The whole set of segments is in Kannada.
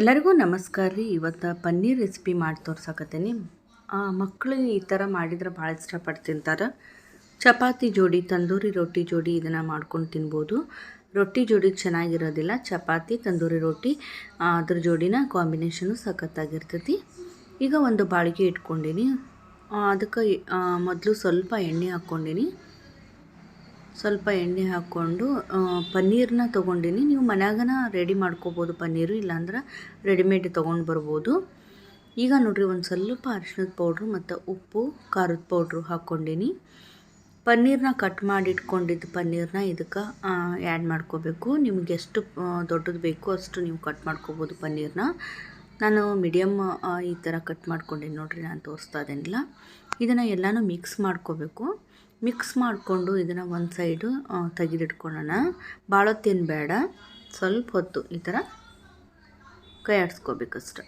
ಎಲ್ಲರಿಗೂ ನಮಸ್ಕಾರ ರೀ. ಇವತ್ತು ಪನ್ನೀರ್ ರೆಸಿಪಿ ಮಾಡಿ ತೋರ್ಸಕತ್ತೀನಿ. ಮಕ್ಕಳು ಈ ಥರ ಮಾಡಿದ್ರೆ ಭಾಳ ಇಷ್ಟಪಟ್ಟು ತಿಂತಾರೆ ಚಪಾತಿ ಜೋಡಿ, ತಂದೂರಿ ರೊಟ್ಟಿ ಜೋಡಿ ಇದನ್ನು ಮಾಡ್ಕೊಂಡು ತಿನ್ಬೋದು. ರೊಟ್ಟಿ ಜೋಡಿ ಚೆನ್ನಾಗಿರೋದಿಲ್ಲ, ಚಪಾತಿ, ತಂದೂರಿ ರೊಟ್ಟಿ ಅದ್ರ ಜೋಡಿನ ಕಾಂಬಿನೇಷನು ಸಖತ್ತಾಗಿರ್ತೈತಿ. ಈಗ ಒಂದು ಬಾಳಿಗೆ ಇಟ್ಕೊಂಡೀನಿ. ಅದಕ್ಕೆ ಮೊದಲು ಸ್ವಲ್ಪ ಎಣ್ಣೆ ಹಾಕ್ಕೊಂಡೀನಿ. ಸ್ವಲ್ಪ ಎಣ್ಣೆ ಹಾಕ್ಕೊಂಡು ಪನ್ನೀರನ್ನ ತೊಗೊಂಡಿನಿ. ನೀವು ಮನ್ಯಾಗನ ರೆಡಿ ಮಾಡ್ಕೋಬೋದು ಪನ್ನೀರು, ಇಲ್ಲಾಂದ್ರೆ ರೆಡಿಮೇಡ್ ತೊಗೊಂಡು ಬರ್ಬೋದು. ಈಗ ನೋಡಿರಿ, ಒಂದು ಸ್ವಲ್ಪ ಅರಿಶಿಣದ ಪೌಡ್ರು ಮತ್ತು ಉಪ್ಪು, ಖಾರದ ಪೌಡ್ರು ಹಾಕ್ಕೊಂಡಿನಿ ಪನ್ನೀರನ್ನ ಕಟ್ ಮಾಡಿ ಇಟ್ಕೊಂಡಿದ್ದ ಪನ್ನೀರನ್ನ ಇದಕ್ಕೆ ಆ್ಯಡ್ ಮಾಡ್ಕೋಬೇಕು. ನಿಮ್ಗೆ ಎಷ್ಟು ದೊಡ್ಡದು ಬೇಕೋ ಅಷ್ಟು ನೀವು ಕಟ್ ಮಾಡ್ಕೋಬೋದು ಪನ್ನೀರನ್ನ ನಾನು ಮೀಡಿಯಮ್ ಈ ಥರ ಕಟ್ ಮಾಡ್ಕೊಂಡೀನಿ ನೋಡಿರಿ, ನಾನು ತೋರಿಸ್ತಾ ಇದ್ದೇನಿಲ್ಲ ಇದನ್ನು ಎಲ್ಲನೂ ಮಿಕ್ಸ್ ಮಾಡ್ಕೋಬೇಕು. ಮಿಕ್ಸ್ ಮಾಡಿಕೊಂಡು ಇದನ್ನು ಒಂದು ಸೈಡು ತೆಗೆದಿಟ್ಕೊಳ್ಳೋಣ. ಭಾಳ ತಿನ್ಬೇಡ ಬೇಡ. ಸ್ವಲ್ಪ ಹೊತ್ತು ಈ ಥರ ಕೈ ಆಡಿಸ್ಕೋಬೇಕಷ್ಟೆ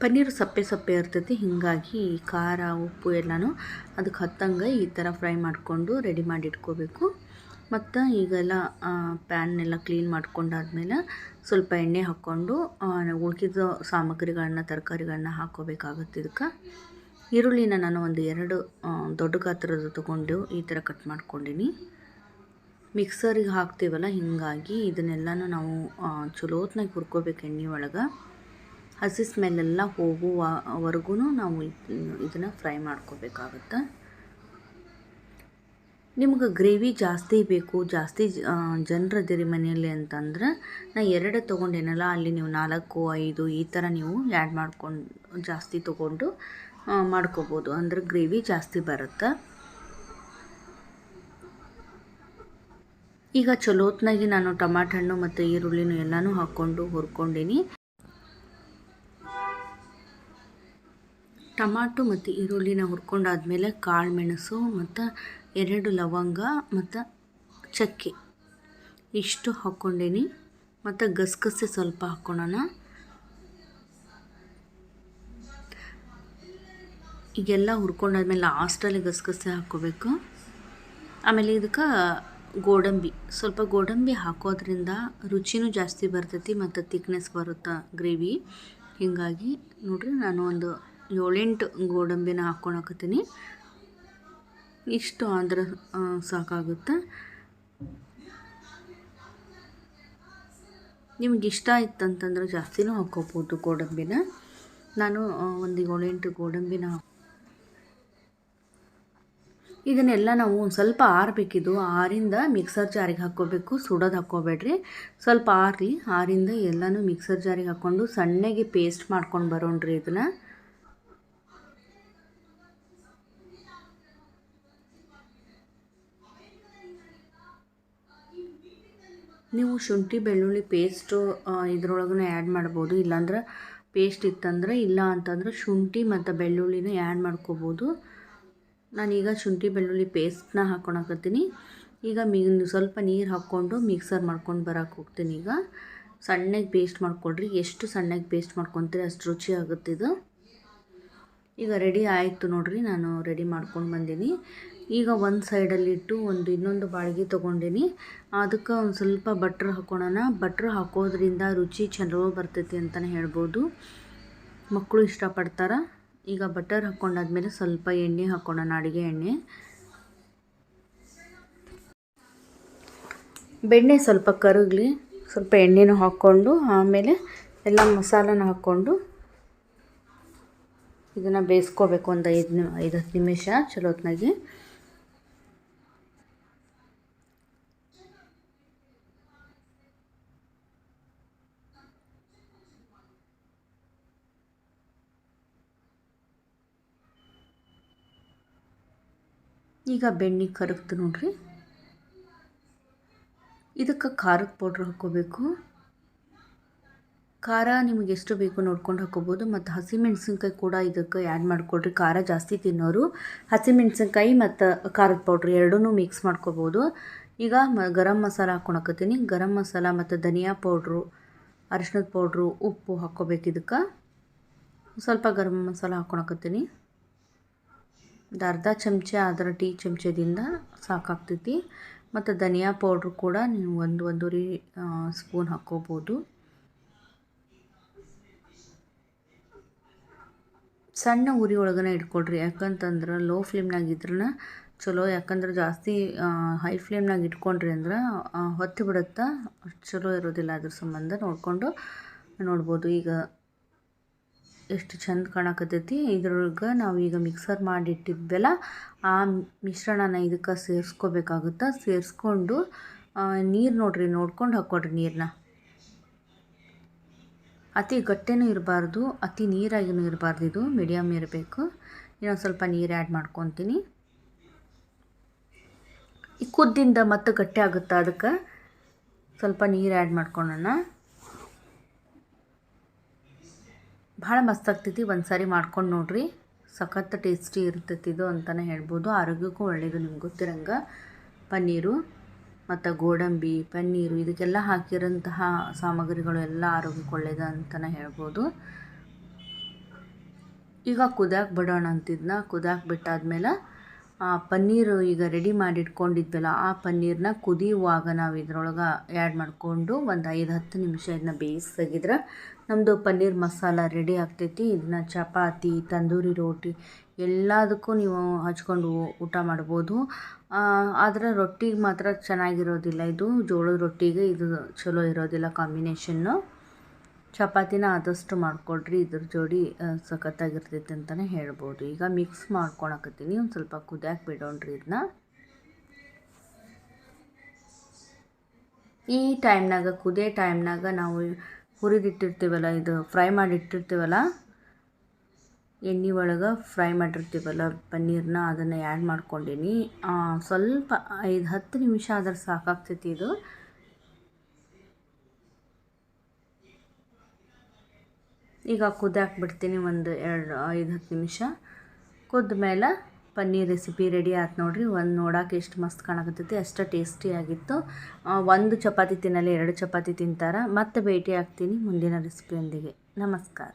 ಪನ್ನೀರು ಸಪ್ಪೆ ಸಪ್ಪೆ ಇರ್ತೈತಿ, ಹೀಗಾಗಿ ಖಾರ, ಉಪ್ಪು ಎಲ್ಲನೂ ಅದಕ್ಕೆ ಹತ್ತಂಗೆ ಈ ಥರ ಫ್ರೈ ಮಾಡಿಕೊಂಡು ರೆಡಿ ಮಾಡಿ ಇಟ್ಕೋಬೇಕು ಮತ್ತು ಈಗೆಲ್ಲ ಪ್ಯಾನ್ನೆಲ್ಲ ಕ್ಲೀನ್ ಮಾಡ್ಕೊಂಡಾದ್ಮೇಲೆ ಸ್ವಲ್ಪ ಎಣ್ಣೆ ಹಾಕ್ಕೊಂಡು ಉಳ್ಕಿದ ಸಾಮಗ್ರಿಗಳನ್ನ, ತರಕಾರಿಗಳನ್ನ ಹಾಕೋಬೇಕಾಗುತ್ತೆ ಇದಕ್ಕೆ. ಈರುಳ್ಳಿನ ನಾನು ಒಂದು ಎರಡು ದೊಡ್ಡ ಗಾತ್ರದ ತೊಗೊಂಡು ಈ ಥರ ಕಟ್ ಮಾಡ್ಕೊಂಡಿನಿ. ಮಿಕ್ಸರಿಗೆ ಹಾಕ್ತೀವಲ್ಲ, ಹೀಗಾಗಿ ಇದನ್ನೆಲ್ಲನೂ ನಾವು ಚಲೋತ್ನಾಗಿ ಹುರ್ಕೋಬೇಕು ಎಣ್ಣೆ ಒಳಗೆ. ಹಸಿ ಸ್ಮೆಲ್ಲೆಲ್ಲ ಹೋಗುವವರೆಗೂ ನಾವು ಇದನ್ನು ಫ್ರೈ ಮಾಡ್ಕೋಬೇಕಾಗುತ್ತೆ. ನಿಮ್ಗೆ ಗ್ರೇವಿ ಜಾಸ್ತಿ ಬೇಕು, ಜಾಸ್ತಿ ಜನರದಿರಿ ಮನೆಯಲ್ಲಿ ಅಂತಂದ್ರೆ ನಾ ಎರಡು ತೊಗೊಂಡೇನಲ್ಲ ಅಲ್ಲಿ ನೀವು ನಾಲ್ಕು, ಐದು ಈ ಥರ ನೀವು ಆ್ಯಡ್ ಮಾಡ್ಕೊಂಡು, ಜಾಸ್ತಿ ತೊಗೊಂಡು ಮಾಡ್ಕೋಬೋದು. ಅಂದ್ರೆ ಗ್ರೇವಿ ಜಾಸ್ತಿ ಬರುತ್ತೆ. ಈಗ ಚಲೋತ್ನಾಗಿ ನಾನು ಟಮಾಟ ಹಣ್ಣು ಮತ್ತು ಈರುಳ್ಳಿನೂ ಎಲ್ಲನೂ ಹಾಕ್ಕೊಂಡು ಹುರ್ಕೊಂಡೀನಿ. ಟಮಾಟೊ ಮತ್ತು ಈರುಳ್ಳಿನ ಹುರ್ಕೊಂಡಾದ್ಮೇಲೆ ಕಾಳು ಮೆಣಸು ಮತ್ತು ಎರಡು ಲವಂಗ ಮತ್ತು ಚಕ್ಕೆ. ಇಷ್ಟು ಹಾಕ್ಕೊಂಡೇನಿ. ಮತ್ತು ಗಸಗಸೆ ಸ್ವಲ್ಪ ಹಾಕ್ಕೊಳ್ಳೋಣ ಈಗೆಲ್ಲ ಹುರ್ಕೊಂಡಾದ್ಮೇಲೆ ಲಾಸ್ಟಲ್ಲಿ ಗಸಗಸೆ ಹಾಕ್ಕೋಬೇಕು. ಆಮೇಲೆ ಇದಕ್ಕೆ ಗೋಡಂಬಿ. ಸ್ವಲ್ಪ ಗೋಡಂಬಿ ಹಾಕೋದ್ರಿಂದ ರುಚಿನೂ ಜಾಸ್ತಿ ಬರ್ತೈತಿ ಮತ್ತು ತಿಕ್ನೆಸ್ ಬರುತ್ತೆ ಗ್ರೇವಿ ಹೀಗಾಗಿ ನೋಡ್ರಿ ನಾನು ಒಂದು ಏಳೆಂಟು ಗೋಡಂಬಿನ ಹಾಕ್ಕೊಳಕತ್ತೀನಿ. ಇಷ್ಟು ಆದರೆ ಸಾಕಾಗುತ್ತೆ. ನಿಮ್ಗೆ ಇಷ್ಟ ಇತ್ತಂತಂದ್ರೆ ಜಾಸ್ತಿನೂ ಹಾಕ್ಕೋಬೋದು ಗೋಡಂಬಿನ. ನಾನು ಒಂದು ಏಳೆಂಟು ಗೋಡಂಬಿನ ಇದನ್ನೆಲ್ಲ ನಾವು ಒಂದು ಸ್ವಲ್ಪ ಆರಬೇಕಿದು. ಆರಿಂದ ಮಿಕ್ಸರ್ ಜಾರಿಗೆ ಹಾಕ್ಕೋಬೇಕು. ಸುಡೋದು ಹಾಕ್ಕೋಬೇಡ್ರಿ. ಸ್ವಲ್ಪ ಆರಲಿ. ಆರಿಂದ ಎಲ್ಲನೂ ಮಿಕ್ಸರ್ ಜಾರಿಗೆ ಹಾಕ್ಕೊಂಡು ಸಣ್ಣಗೆ ಪೇಸ್ಟ್ ಮಾಡ್ಕೊಂಡು ಬರೋಣ್ರಿ ಇದನ್ನು. ನೀವು ಶುಂಠಿ, ಬೆಳ್ಳುಳ್ಳಿ ಪೇಸ್ಟು ಇದ್ರೊಳಗೂ ಆ್ಯಡ್ ಮಾಡ್ಬೋದು. ಇಲ್ಲಾಂದ್ರೆ ಪೇಸ್ಟ್ ಇತ್ತಂದ್ರೆ, ಇಲ್ಲ ಅಂತಂದ್ರೆ ಶುಂಠಿ ಮತ್ತು ಬೆಳ್ಳುಳ್ಳಿನ ಆ್ಯಡ್ ಮಾಡ್ಕೋಬೋದು. ನಾನೀಗ ಶುಂಠಿ, ಬೆಳ್ಳುಳ್ಳಿ ಪೇಸ್ಟ್ನ ಹಾಕ್ಕೊಳಕತ್ತೀನಿ ಈಗ ಮಿ, ಸ್ವಲ್ಪ ನೀರು ಹಾಕ್ಕೊಂಡು ಮಿಕ್ಸರ್ ಮಾಡ್ಕೊಂಡು ಬರೋಕೆ ಹೋಗ್ತೀನಿ ಈಗ. ಸಣ್ಣಗೆ ಪೇಸ್ಟ್ ಮಾಡ್ಕೊಳ್ರಿ ಎಷ್ಟು ಸಣ್ಣಗೆ ಪೇಸ್ಟ್ ಮಾಡ್ಕೊತೀರಿ ಅಷ್ಟು ರುಚಿ ಆಗುತ್ತೆ ಇದು ಈಗ ರೆಡಿ ಆಯಿತು ನೋಡಿರಿ, ನಾನು ರೆಡಿ ಮಾಡ್ಕೊಂಡು ಬಂದೀನಿ. ಈಗ ಒಂದು ಸೈಡಲ್ಲಿ ಇಟ್ಟು ಒಂದು ಇನ್ನೊಂದು ಬಾಳ್ಗೆ ತೊಗೊಂಡೀನಿ. ಅದಕ್ಕೆ ಒಂದು ಸ್ವಲ್ಪ ಬಟ್ರ್ ಹಾಕೋಣ ಬಟ್ರ್ ಹಾಕೋದ್ರಿಂದ ರುಚಿ ಚಲೋ ಬರ್ತೈತಿ ಅಂತಲೇ ಹೇಳ್ಬೋದು. ಮಕ್ಕಳು ಇಷ್ಟಪಡ್ತಾರೆ. ಈಗ ಬಟರ್ ಹಾಕ್ಕೊಂಡಾದ್ಮೇಲೆ ಸ್ವಲ್ಪ ಎಣ್ಣೆ ಹಾಕ್ಕೊಳ್ಳೋಣ ಅಡುಗೆ ಎಣ್ಣೆ. ಬೆಣ್ಣೆ ಸ್ವಲ್ಪ ಕರಗಲಿ, ಸ್ವಲ್ಪ ಎಣ್ಣೆನೂ ಹಾಕ್ಕೊಂಡು ಆಮೇಲೆ ಎಲ್ಲ ಮಸಾಲನ ಹಾಕ್ಕೊಂಡು ಇದನ್ನು ಬೇಯಿಸ್ಕೋಬೇಕು ಒಂದು ಐದು ಐದು ಹತ್ತು ನಿಮಿಷ ಚಲೋತ್ನಾಗಿ ಈಗ ಬೆಣ್ಣೆ ಕರಗ್ತು ನೋಡ್ರಿ. ಇದಕ್ಕೆ ಖಾರದ ಪೌಡ್ರ್ ಹಾಕ್ಕೋಬೇಕು. ಖಾರ ನಿಮಗೆ ಎಷ್ಟು ಬೇಕು ನೋಡ್ಕೊಂಡು ಹಾಕ್ಕೋಬೋದು. ಮತ್ತು ಹಸಿಮೆಣ್ಸಿನ್ಕಾಯಿ ಕೂಡ ಇದಕ್ಕೆ ಆ್ಯಡ್ ಮಾಡಿಕೊಡ್ರಿ. ಖಾರ ಜಾಸ್ತಿ ತಿನ್ನೋರು. ಹಸಿಮೆಣ್ಸಿನ್ಕಾಯಿ ಮತ್ತು ಖಾರದ ಪೌಡ್ರ್ ಎರಡೂ ಮಿಕ್ಸ್ ಮಾಡ್ಕೋಬೋದು. ಈಗ ಮ ಗರಂ ಮಸಾಲ ಹಾಕ್ಕೊಳಕತ್ತೀನಿ ಗರಂ ಮಸಾಲ ಮತ್ತು ಧನಿಯಾ ಪೌಡ್ರು ಅರಿಶಿಣದ ಪೌಡ್ರು ಉಪ್ಪು ಹಾಕ್ಕೋಬೇಕು ಇದಕ್ಕೆ. ಸ್ವಲ್ಪ ಗರಂ ಮಸಾಲ ಹಾಕ್ಕೊಳಕತ್ತೀನಿ ಒಂದು ಅರ್ಧ ಚಮಚ ಅದರ ಟೀ ಚಮಚದಿಂದ ಸಾಕಾಗ್ತೈತಿ. ಮತ್ತು ಧನಿಯಾ ಪೌಡ್ರ್ ಕೂಡ ನೀವು ಒಂದು ಒಂದೂವರೆ ಸ್ಪೂನ್ ಹಾಕ್ಕೋಬೋದು. ಸಣ್ಣ ಉರಿ ಒಳಗನೆ ಇಟ್ಕೊಳ್ರಿ. ಯಾಕಂತಂದ್ರೆ ಲೋ ಫ್ಲೇಮ್ನಾಗ ಇದ್ರನ ಚಲೋ, ಯಾಕಂದ್ರೆ ಜಾಸ್ತಿ ಹೈ ಫ್ಲೇಮ್ನಾಗ ಇಟ್ಕೊಂಡ್ರಿ ಅಂದ್ರೆ ಹೊತ್ತಿ ಬಿಡುತ್ತಾ ಚಲೋ ಇರೋದಿಲ್ಲ ಅದ್ರ ಸಂಬಂಧ ನೋಡಿಕೊಂಡು ನೋಡ್ಬೋದು. ಈಗ ಎಷ್ಟು ಚಂದ ಕಾಣಕತ್ತೈತಿ. ಇದ್ರೊಳಗೆ ನಾವು ಈಗ ಮಿಕ್ಸರ್ ಮಾಡಿಟ್ಟಿದ್ವಲ್ಲ, ಆ ಮಿಶ್ರಣನ ಇದಕ್ಕೆ ಸೇರಿಸ್ಕೋಬೇಕಾಗುತ್ತೆ. ಸೇರಿಸ್ಕೊಂಡು ನೀರು ನೋಡ್ರಿ, ನೋಡ್ಕೊಂಡು ಹಾಕ್ಕೊಡ್ರಿ ನೀರನ್ನ ಅತಿ ಗಟ್ಟೆನೂ ಇರಬಾರ್ದು, ಅತಿ ನೀರಾಗಿನೂ ಇರಬಾರ್ದು ಇದು ಮೀಡಿಯಮ್ ಇರಬೇಕು. ಇನ್ನೊಂದು ಸ್ವಲ್ಪ ನೀರು ಆ್ಯಡ್ ಮಾಡ್ಕೊತೀನಿ. ಈ ಕುದ್ದಿಂದ ಮತ್ತೆ ಗಟ್ಟಿ ಆಗುತ್ತಾ ಅದಕ್ಕೆ ಸ್ವಲ್ಪ ನೀರು ಆ್ಯಡ್ ಮಾಡ್ಕೊಳ್ಳೋಣ ಭಾಳ ಮಸ್ತ್ ಆಗ್ತೈತಿ. ಒಂದು ಸಾರಿ ಮಾಡ್ಕೊಂಡು ನೋಡ್ರಿ. ಸಖತ್ ಟೇಸ್ಟಿ ಇರ್ತೈತಿ ಇದು ಅಂತಲೇ ಹೇಳ್ಬೋದು. ಆರೋಗ್ಯಕ್ಕೂ ಒಳ್ಳೆಯದು ನಿಮ್ಗೆ ಗೊತ್ತಿರಂಗೆ. ಪನ್ನೀರು ಮತ್ತು ಗೋಡಂಬಿ, ಪನ್ನೀರು ಇದಕ್ಕೆಲ್ಲ ಹಾಕಿರೋಂತಹ ಸಾಮಗ್ರಿಗಳು ಎಲ್ಲ ಆರೋಗ್ಯಕ್ಕೆ ಒಳ್ಳೆಯದು ಅಂತಲೇ ಹೇಳ್ಬೋದು. ಈಗ ಕುದಿಯಾಕೆ ಬಿಡೋಣ ಅಂತಿದ್ನ. ಕುದಿಯಾಕೆ ಬಿಟ್ಟಾದ್ಮೇಲೆ ಆ ಪನ್ನೀರು ಈಗ ರೆಡಿ ಮಾಡಿ ಇಟ್ಕೊಂಡಿದ್ವಲ್ಲ ಆ ಪನ್ನೀರನ್ನ ಕುದಿಯುವಾಗ ನಾವು ಇದ್ರೊಳಗೆ ಆ್ಯಡ್ ಮಾಡಿಕೊಂಡು ಒಂದು ಐದು ಹತ್ತು ನಿಮಿಷ ಇದನ್ನ ಬೇಯಿಸಾಗಿದ್ರೆ ನಮ್ಮದು ಪನ್ನೀರ್ ಮಸಾಲ ರೆಡಿ ಆಗ್ತೈತಿ. ಇದನ್ನ ಚಪಾತಿ, ತಂದೂರಿ ರೋಟಿ ಎಲ್ಲದಕ್ಕೂ ನೀವು ಹಚ್ಕೊಂಡು ಊಟ ಮಾಡ್ಬೋದು. ಆದರೆ ರೊಟ್ಟಿಗೆ ಮಾತ್ರ ಚೆನ್ನಾಗಿರೋದಿಲ್ಲ. ಇದು ಜೋಳದ ರೊಟ್ಟಿಗೆ ಇದು ಚಲೋ ಇರೋದಿಲ್ಲ ಕಾಂಬಿನೇಷನ್ನು ಚಪಾತಿನ ಆದಷ್ಟು ಮಾಡ್ಕೊಳ್ರಿ. ಇದ್ರ ಜೋಡಿ ಸಖತ್ತಾಗಿರ್ತೈತೆ ಅಂತಲೇ ಹೇಳ್ಬೋದು. ಈಗ ಮಿಕ್ಸ್ ಮಾಡ್ಕೊಳಕತ್ತೀನಿ. ಒಂದು ಸ್ವಲ್ಪ ಕುದಿಯಕ್ಕೆ ಬಿಡೋಣ್ರಿ ಇದನ್ನ ಈ ಟೈಮ್ನಾಗ ಕುದಿಯೋ ಟೈಮ್ನಾಗ ನಾವು ಹುರಿದಿಟ್ಟಿರ್ತೀವಲ್ಲ, ಇದು ಫ್ರೈ ಮಾಡಿಟ್ಟಿರ್ತೀವಲ್ಲ, ಎಣ್ಣೆ ಒಳಗೆ ಫ್ರೈ ಮಾಡಿರ್ತೀವಲ್ಲ ಪನ್ನೀರ್ನ, ಅದನ್ನು ಆ್ಯಡ್ ಮಾಡ್ಕೊಂಡೀನಿ. ಸ್ವಲ್ಪ ಐದು, ಹತ್ತು ನಿಮಿಷ ಆದ್ರೆ ಸಾಕಾಗ್ತೈತಿ ಇದು. ಈಗ ಕುದಿಯಾಕೆ ಬಿಡ್ತೀನಿ ಒಂದು ಎರಡು, ಐದು, ಹತ್ತು ನಿಮಿಷ. ಕುದ್ದ ಮೇಲೆ ಪನ್ನೀರ್ ರೆಸಿಪಿ ರೆಡಿ ಆಯ್ತು ನೋಡಿರಿ. ಒಂದು ನೋಡೋಕೆ ಎಷ್ಟು ಮಸ್ತ್ ಕಾಣಕತ್ತೈತಿ. ಅಷ್ಟು ಟೇಸ್ಟಿಯಾಗಿತ್ತು ಒಂದು ಚಪಾತಿ ತಿನ್ನಲಿ ಎರಡು ಚಪಾತಿ ತಿಂತಾರೆ. ಮತ್ತೆ ಭೇಟಿ ಆಗ್ತೀನಿ ಮುಂದಿನ ರೆಸಿಪಿಯೊಂದಿಗೆ ನಮಸ್ಕಾರ.